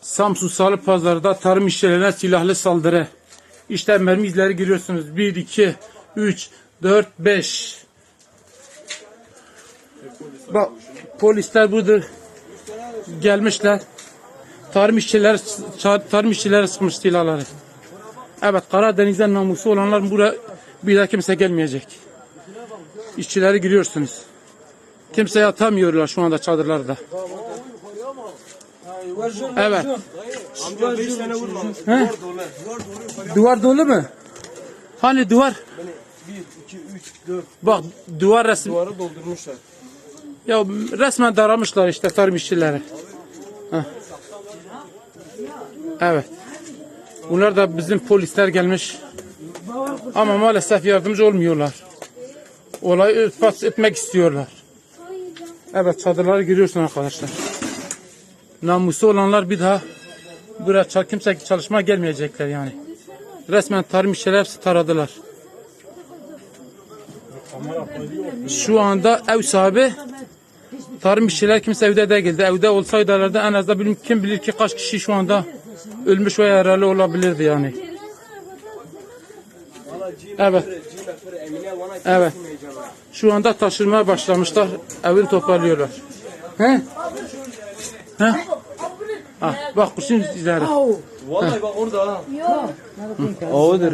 Samsun Salı Pazarı'da tarım işçilerine silahlı saldırı. İşte mermi izleri görüyorsunuz. 1, 2, 3, 4, 5. Bak polisler budur. Gelmişler. Tarım işçileri, tarım işçileri sıkmış silahları. Evet Karadeniz'den namusu olanlar buraya bir daha kimse gelmeyecek. İşçileri görüyorsunuz. Kimseye atamıyorlar şu anda çadırlarda. Evet. Amca 5 tane vurma. He? Duvar dolu mu? Hani duvar? 1, 2, 3, 4 Bak duvar resim. duvarı doldurmuşlar. Ya resmen daramışlar işte tarım işçileri. Heh. Evet. Bunlar da bizim polisler gelmiş. Ama maalesef yardımcı olmuyorlar. Olayı örtbas etmek istiyorlar. Evet çadırları görüyorsun arkadaşlar. Namusu olanlar bir daha buraya çal- kimse çalışma gelmeyecekler yani. Resmen tarım işçileri hepsi taradılar. Şu anda ev sahibi tarım işçiler kimse evde değildi. Evde olsaydılar da en azından bilim, kim bilir ki kaç kişi şu anda ölmüş veya yaralı olabilirdi yani. Evet. Evet. Şu anda taşırmaya başlamışlar. Evini toparlıyorlar. He? He? Ah, bak kuşun izleri. Vallahi bak orada ha. Odur.